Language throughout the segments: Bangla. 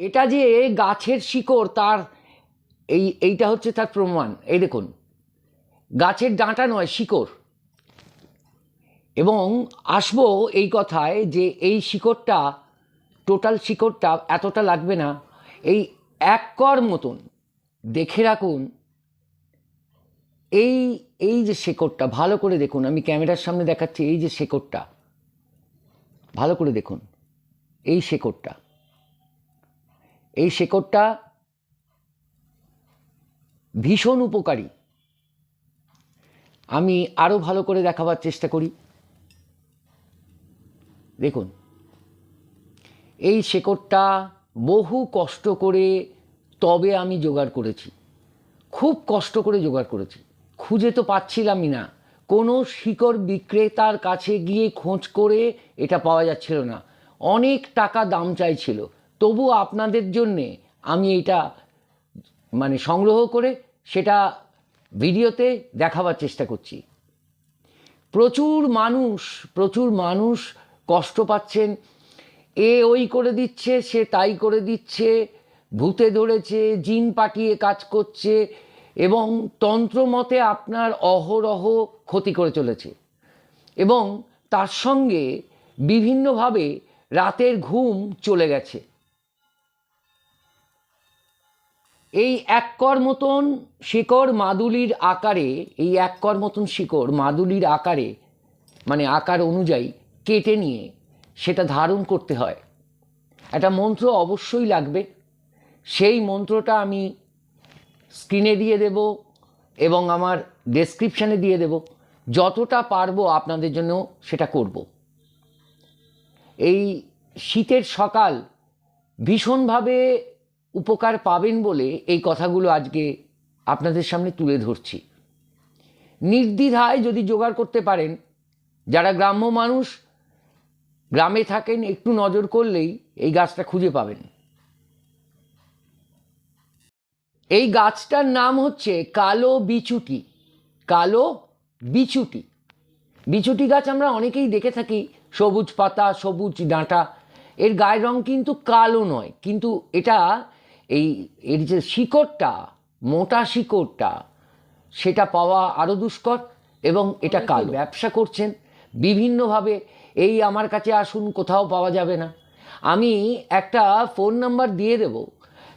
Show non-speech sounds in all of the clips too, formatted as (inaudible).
এটা যে গাছের শিকড় তার, এই, এইটা হচ্ছে তার প্রমাণ। এই দেখুন, গাছের ডাঁটা নয়, শিকড়। এবং আসব এই কথায় যে এই শিকড়টা, টোটাল শিকড়টা এতটা লাগবে না। এই এক কর মতন দেখে রাখুন, এই এই যে শেকড়টা, ভালো করে দেখুন। আমি ক্যামেরার সামনে দেখাচ্ছি এই যে শেকড়টা, ভালো করে দেখুন, এই শেকড়টা। এই শেকড়টা ভীষণ উপকারী। আমি আরও ভালো করে দেখাবার চেষ্টা করি। দেখুন, এই শেকড়টা বহু কষ্ট করে তবে আমি জোগাড় করেছি। খুব কষ্ট করে জোগাড় করেছি। খুঁজে তো পাচ্ছিলামই না। কোনো শিকড় বিক্রেতার কাছে গিয়ে খোঁজ করে এটা পাওয়া যাচ্ছিল না। অনেক টাকা দাম চাইছিল। তবু আপনাদের জন্যে আমি এটা মানে সংগ্রহ করে সেটা ভিডিওতে দেখাবার চেষ্টা করছি। প্রচুর মানুষ প্রচুর মানুষ কষ্ট পাচ্ছেন। এ ওই করে দিচ্ছে, সে তাই করে দিচ্ছে, ভূতে ধরেছে, জিন পাঠিয়ে কাজ করছে এবং তন্ত্রমতে আপনার অহরহ ক্ষতি করে চলেছে। এবং তার সঙ্গে বিভিন্নভাবে রাতের ঘুম চলে গেছে। এই এক কর মতন শিকড় মাদুলির আকারে, এই এক কর মতন শিকড় মাদুলির আকারে মানে আকার অনুযায়ী কেটে নিয়ে সেটা ধারণ করতে হয়। একটা মন্ত্র অবশ্যই লাগবে। সেই মন্ত্রটা আমি স্ক্রিনে দিয়ে দেব এবং আমার ডেসক্রিপশানে দিয়ে দেব। যতটা পারব আপনাদের জন্য সেটা করব। এই শীতের সকাল ভীষণভাবে উপকার পাবেন বলে এই কথাগুলো আজকে আপনাদের সামনে তুলে ধরছি। নির্দ্বিধায় যদি জোগাড় করতে পারেন, যারা গ্রাম্য মানুষ, গ্রামে থাকেন, একটু নজর করলেই এই গাছটা খুঁজে পাবেন। এই গাছটার নাম হচ্ছে কালো বিচুটি কালো বিচুটি। বিচুটি গাছ আমরা অনেকেই দেখে থাকি, সবুজ পাতা, সবুজ ডাঁটা, এর গায়ের রং কিন্তু কালো নয়, কিন্তু এটা এই এর যে শিকড়টা মোটা শিকড়টা সেটা পাওয়া আরও দুষ্কর এবং এটা কালো। ব্যবসা করছেন বিভিন্নভাবে এই আমার কাছে আসুন কোথাও পাওয়া যাবে না। আমি একটা ফোন নাম্বার দিয়ে দেব।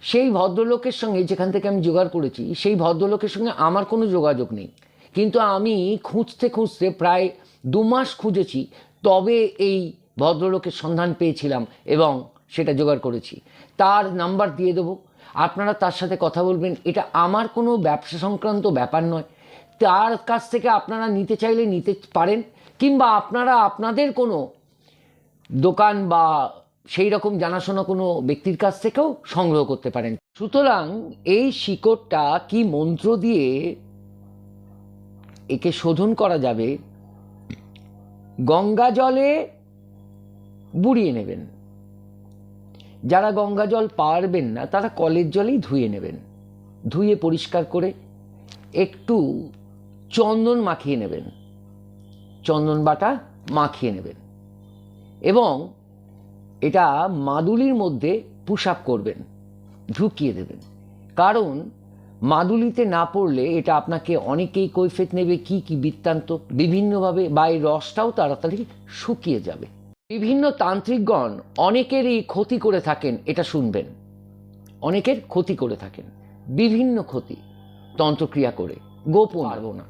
সেই ভদ্রলোকের সঙ্গে যেখান থেকে আমি জোগাড় করেছি সেই ভদ্রলোকের সঙ্গে আমার কোনো যোগাযোগ নেই। কিন্তু আমি খুঁজতে খুঁজতে প্রায় দু মাস খুঁজেছি তবে এই ভদ্রলোকের সন্ধান পেয়েছিলাম এবং সেটা জোগাড় করেছি। তার নাম্বার দিয়ে দেবো। আপনারা তার সাথে কথা বলবেন। এটা আমার কোনো ব্যবসা সংক্রান্ত ব্যাপার নয়। তার কাছ থেকে আপনারা নিতে চাইলে নিতে পারেন, কিংবা আপনারা আপনাদের কোনো দোকান বা সেই রকম জানাশোনা কোনো ব্যক্তির কাছ থেকেও সংগ্রহ করতে পারেন। সুতরাং এই শিকড়টা কি মন্ত্র দিয়ে একে শোধন করা যাবে? গঙ্গা জলে বুড়িয়ে নেবেন। যারা গঙ্গা জল পারবেন না, তারা কলের জলেই ধুয়ে নেবেন। ধুয়ে পরিষ্কার করে একটু চন্দন মাখিয়ে নেবেন। চন্দন বাটা মাখিয়ে নেবেন। এবং এটা মাদুলির মধ্যে পুশ আপ করবেন, ঢুকিয়ে দেবেন। কারণ মাদুলিতে না পড়লে এটা আপনাকে অনেকেই কৈফেত নেবে, কি কি বৃত্তান্ত, বিভিন্নভাবে বা এই রসটাও তাড়াতাড়ি শুকিয়ে যাবে। বিভিন্ন তান্ত্রিকগণ অনেকেরই ক্ষতি করে থাকেন এটা শুনবেন। অনেকের ক্ষতি করে থাকেন বিভিন্ন ক্ষতি তন্ত্রক্রিয়া করে গোপন পারব না।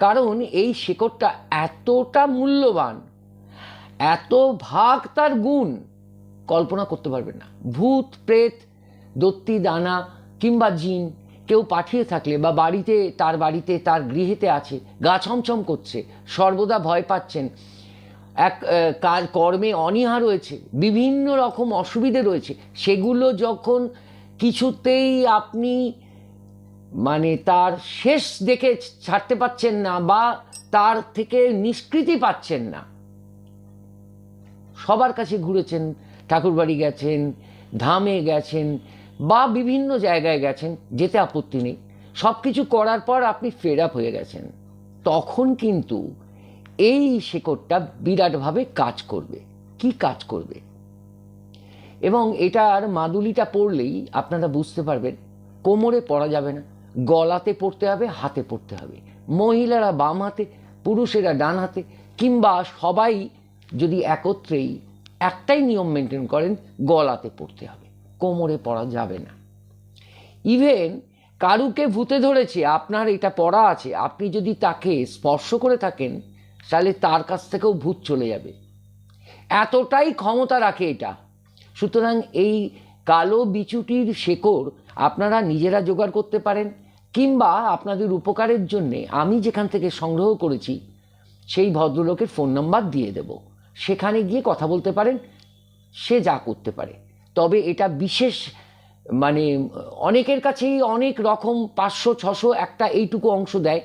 কারণ এই শেকড়টা এতটা মূল্যবান এত ভাগ তার গুণ কল্পনা করতে পারবেন না। ভূত প্রেত দত্তি দানা কিংবা জিন কেউ পাঠিয়ে থাকলে বা বাড়িতে তার বাড়িতে তার গৃহেতে আছে গা ছমছম করছে সর্বদা ভয় পাচ্ছেন এক কাজ, কর্মে অনীহা রয়েছে, বিভিন্ন রকম অসুবিধে রয়েছে, সেগুলো যখন কিছুতেই আপনি মানে তার শেষ দেখে ছাড়তে পাচ্ছেন না বা তার থেকে নিষ্কৃতি পাচ্ছেন না, সবার কাছে ঘুরেছেন, ঠাকুরবাড়ি গেছেন, ধামে গেছেন বা বিভিন্ন জায়গায় গেছেন, যেতে আপত্তি নেই সব কিছু করার পর আপনি ফেড আপ হয়ে গেছেন, তখন কিন্তু এই শেকড়টা বিরাটভাবে কাজ করবে। কি কাজ করবে? এবং এটার মাদুলিটা পড়লেই আপনারা বুঝতে পারবেন, কোমরে পড়া যাবে না, গলাতে পড়তে হবে, হাতে পড়তে হবে। মহিলারা বাম হাতে, পুরুষেরা ডান হাতে, কিংবা সবাই যদি একত্রেই একটাই নিয়ম মেনটেন করেন, গলাতে পড়তে হবে, কোমরে পড়া যাবে না। ইভেন কারুকে ভূতে ধরেছে, আপনার এটা পড়া আছে, আপনি যদি তাকে স্পর্শ করে থাকেন তাহলে তার কাছ থেকেও ভূত চলে যাবে। এতটাই ক্ষমতা রাখে এটা। সুতরাং এই কালো বিচুটির শেকড় আপনারা নিজেরা জোগাড় করতে পারেন, কিংবা আপনাদের উপকারের জন্যে আমি যেখান থেকে সংগ্রহ করেছি, সেই ভদ্রলোকের ফোন নাম্বার দিয়ে দেব। সেখানে গিয়ে কথা বলতে পারেন, সে যা করতে পারে। তবে এটা বিশেষ মানে অনেকের কাছেই অনেক রকম পাঁচশো, ছশো একটা এইটুকু অংশ দেয়।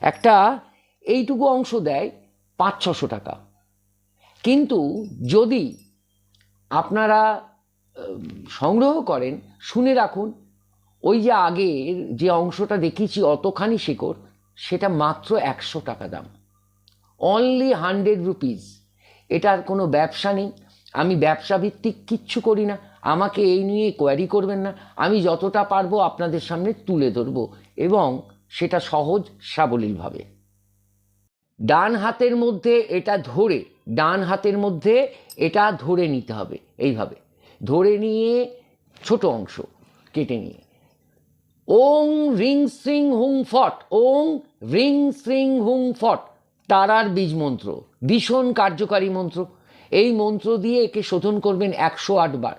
একটা এইটুকু অংশ দেয় পাঁচ, ছশো টাকা। কিন্তু যদি আপনারা সংগ্রহ করেন, শুনে রাখুন, ওই যে আগের যে অংশটা দেখিয়েছি, অতখানি শেকড়, সেটা মাত্র একশো টাকা দাম। অনলি হান্ড্রেড রুপিস এটার কোনো ব্যবসা নেই। আমি ব্যবসা ভিত্তিক কিচ্ছু করি না। আমাকে এই নিয়ে কোয়ারি করবেন না। আমি যতটা পারব আপনাদের সামনে তুলে ধরবো এবং সেটা সহজ, সাবলীলভাবে। ডান হাতের মধ্যে এটা ধরে, ডান হাতের মধ্যে এটা ধরে নিতে হবে, এইভাবে। ধরে নিয়ে ছোট অংশ কেটে নিয়ে। ওং রিং শ্রিং হুং ফট, ওং রিং শ্রিং হুং ফট, তারার বীজ মন্ত্র, ভীষণ কার্যকারী মন্ত্র। এই মন্ত্র দিয়ে একে শোধন করবেন একশো আটবার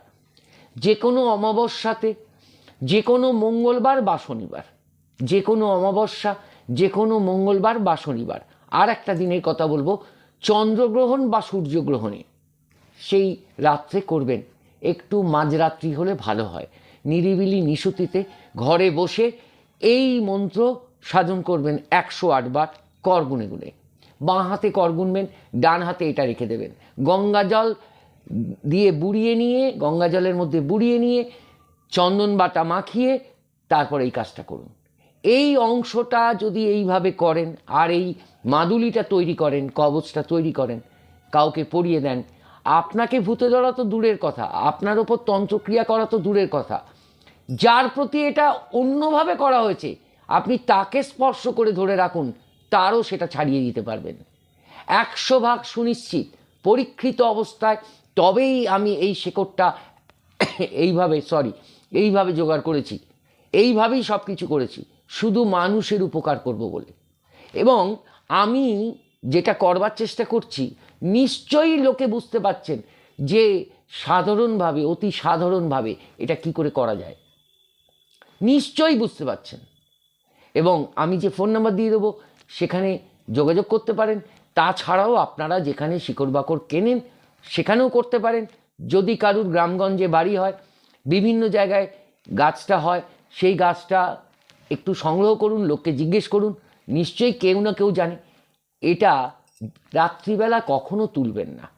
যে কোনো অমাবস্যাতে যে কোনো মঙ্গলবার বা শনিবার যে কোনো অমাবস্যা যে কোনো মঙ্গলবার বা শনিবার। আর একটা দিনের কথা বলব, চন্দ্রগ্রহণ বা সূর্যগ্রহণে সেই রাত্রে করবেন। একটু মাঝরাত্রি হলে ভালো হয়। নিরিবিলি নিশুতিতে ঘরে বসে এই মন্ত্র সাধন করবেন একশো আটবার কর গুনে গুনে বাঁ হাতে কর গুনবেন, ডান হাতে এটা রেখে দেবেন। গঙ্গা জল দিয়ে বুড়িয়ে নিয়ে, গঙ্গা জলের মধ্যে বুড়িয়ে নিয়ে চন্দন বাটা মাখিয়ে তারপর এই কাজটা করুন। এই অংশটা যদি এইভাবে করেন, আর এই মাদুলিটা তৈরি করেন, কবচটা তৈরি করেন, কাউকে পরিয়ে দেন, আপনাকে ভূতে ধরা তো দূরের কথা, আপনার ওপর তন্ত্রক্রিয়া করা তো দূরের কথা। যার প্রতি এটা অন্যভাবে করা হয়েছে, আপনি তাকে স্পর্শ করে ধরে রাখুন, তারও সেটা ছাড়িয়ে দিতে পারবেন। একশো ভাগ সুনিশ্চিত, পরীক্ষিত অবস্থায়, তবেই আমি এই শেকড়টা (coughs) এইভাবে সরি এইভাবে জোগাড় করেছি, এইভাবেই সব কিছু করেছি। শুধু মানুষের উপকার করব বলে। এবং আমি যেটা করবার চেষ্টা করছি, নিশ্চয়ই লোকে বুঝতে পারছেন যে সাধারণভাবে, অতি সাধারণভাবে এটা কি করে করা যায়। নিশ্চয়ই বুঝতে পারছেন। এবং আমি যে ফোন নাম্বার দিয়ে দেবো, সেখানে যোগাযোগ করতে পারেন। তাছাড়াও আপনারা যেখানে শিকড় বাকড় কেনেন, সেখানেও করতে পারেন। যদি কারুর গ্রামগঞ্জে বাড়ি হয়, বিভিন্ন জায়গায় গাছটা হয়, সেই গাছটা একটু সংগ্রহ করুন, লোককে জিজ্ঞেস করুন, নিশ্চয়ই কেউ না কেউ জানে। এটা রাত্রিবেলা কখনো তুলবেন না।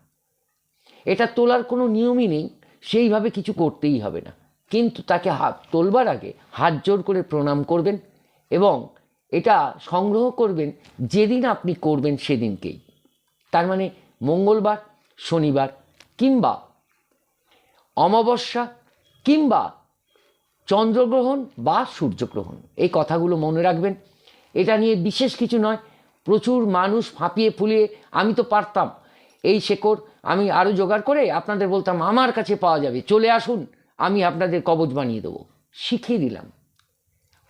এটা তোলার কোনো নিয়মই নেই, সেইভাবে কিছু করতেই হবে না। কিন্তু তাকে হাত, তোলবার আগে হাত জোর করে প্রণাম করবেন এবং এটা সংগ্রহ করবেন যেদিন আপনি করবেন সেদিনকেই। তার মানে মঙ্গলবার, শনিবার কিংবা অমাবস্যা কিংবা চন্দ্রগ্রহণ বা সূর্যগ্রহণ। এই কথাগুলো মনে রাখবেন। এটা নিয়ে বিশেষ কিছু নয়। প্রচুর মানুষ ফাঁপিয়ে ফুলিয়ে, আমি তো পারতাম। এই শেকড় আমি আরও জোগাড় করে আপনাদের বলতাম, আমার কাছে পাওয়া যাবে। চলে আসুন, আমি আপনাদের কবজ বানিয়ে দেবো। শিখিয়ে দিলাম।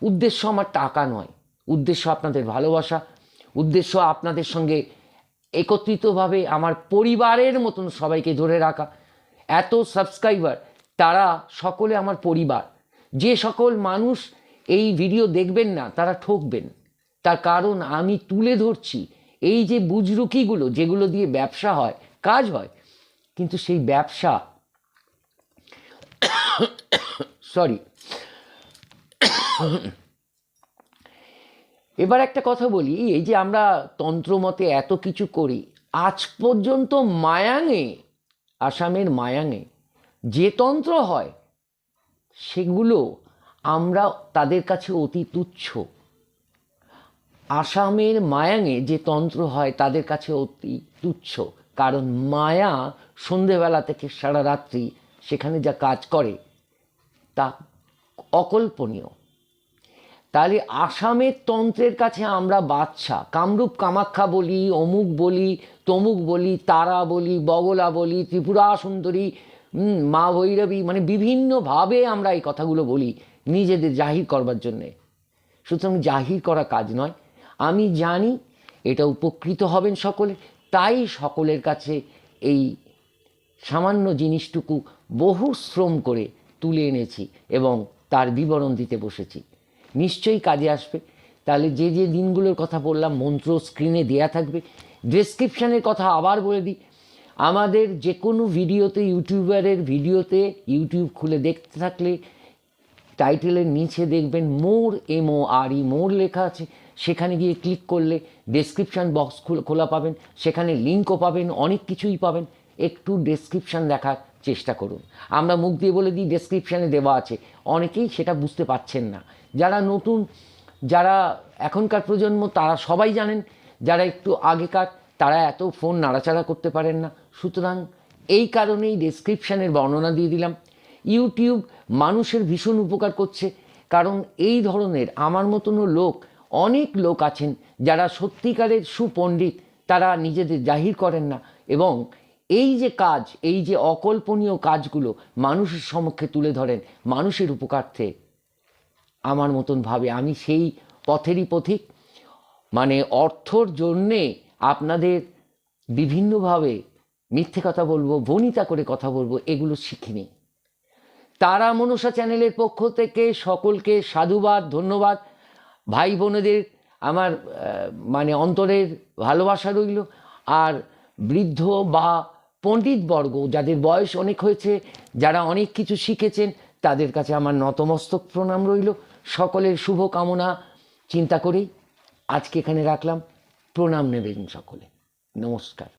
উদ্দেশ্য আমার টাকা নয়। উদ্দেশ্য আপনাদের ভালোবাসা। উদ্দেশ্য আপনাদের সঙ্গে একত্রিতভাবে আমার পরিবারের মতন সবাইকে ধরে রাখা। এত সাবস্ক্রাইবার, তারা সকলে আমার পরিবার। যে সকল মানুষ এই ভিডিও দেখবেন না, তারা ঠকবেন। তার কারণ আমি তুলে ধরছি এই যে বুজরুকিগুলো, যেগুলো দিয়ে ব্যবসা হয়, কাজ হয়, কিন্তু সেই ব্যবসা সরি। এবার একটা কথা বলি, এই যে আমরা তন্ত্রমতে এত কিছু করি, আজ পর্যন্ত মায়াঙে, আসামের মায়াঙে, যে তন্ত্র হয় সেগুলো আমরা তাদের কাছে অতি তুচ্ছ। আসামের মায়াঙে যে তন্ত্র হয় তাদের কাছে অতি তুচ্ছ। কারণ মায়া সন্ধেবেলা থেকে সারা রাত্রি সেখানে যা কাজ করে তা অকল্পনীয়। তাহলে আসামের তন্ত্রের কাছে আমরা বাচ্চা কামরূপ কামাখ্যা বলি, অমুক বলি, তমুক বলি, তারা বলি, বগলা বলি, ত্রিপুরা সুন্দরী মা ভৈরবী মানে বিভিন্নভাবে আমরা এই কথাগুলো বলি নিজেদের জাহির করবার জন্যে। সুতরাং জাহির করা কাজ নয়। আমি জানি এটা উপকৃত হবেন সকলে, তাই সকলের কাছে এই সামান্য জিনিসটুকু বহু শ্রম করে তুলে এনেছি এবং তার বিবরণ দিতে বসেছি। নিশ্চয়ই কাজে আসবে। তাহলে যে যে দিনগুলোর কথা বললাম, মন্ত্র স্ক্রিনে দেয়া থাকবে। ডেসক্রিপশানের কথা আবার বলে দিই। আমাদের যে কোনো ভিডিওতে, ইউটিউবারের ভিডিওতে ইউটিউব খুলে দেখতে থাকলে টাইটেলের নিচে দেখবেন মোর এমও আর ই মোর লেখা আছে। সেখানে গিয়ে ক্লিক করলে ডেসক্রিপশান বক্স খোলা পাবেন। সেখানে লিঙ্কও পাবেন, অনেক কিছুই পাবেন। একটু ডেসক্রিপশান দেখার চেষ্টা করুন। আমরা মুখ দিয়ে বলে দিই ডেসক্রিপশানে দেওয়া আছে। অনেকেই সেটা বুঝতে পারছেন না। যারা নতুন, যারা এখনকার প্রজন্ম, তারা সবাই জানেন, যারা একটু আগেকার, তারা এত ফোন নাড়াচাড়া করতে পারেন না। সুতরাং এই কারণেই ডেসক্রিপশানের বর্ণনা দিয়ে দিলাম। ইউটিউব মানুষের ভীষণ উপকার করছে, কারণ এই ধরনের আমার মতনও লোক, অনেক লোক আছেন যারা সত্যিকারের সুপণ্ডিত, তারা নিজেদের জাহির করেন না এবং এই যে কাজ, এই যে অকল্পনীয় কাজগুলো মানুষের সমক্ষে তুলে ধরেন, মানুষের উপকার্থে আমার মতন ভাবে আমি সেই পথেরই পথিক। মানে অর্থর জন্যে আপনাদের বিভিন্নভাবে মিথ্যে কথা বলব, বনিতা করে কথা বলব, এগুলো শিখিনি তারা মনসা চ্যানেলের পক্ষ থেকে সকলকে সাধুবাদ, ধন্যবাদ। ভাই বোনেদের আমার মানে অন্তরের ভালোবাসা রইল। আর বৃদ্ধ বা পণ্ডিতবর্গ যাদের বয়স অনেক হয়েছে, যারা অনেক কিছু শিখেছেন, তাদের কাছে আমার নতমস্তক প্রণাম রইল। সকলের শুভ কামনা চিন্তা করেই আজকে এখানে রাখলাম। প্রণাম নেবেন সকলে। নমস্কার।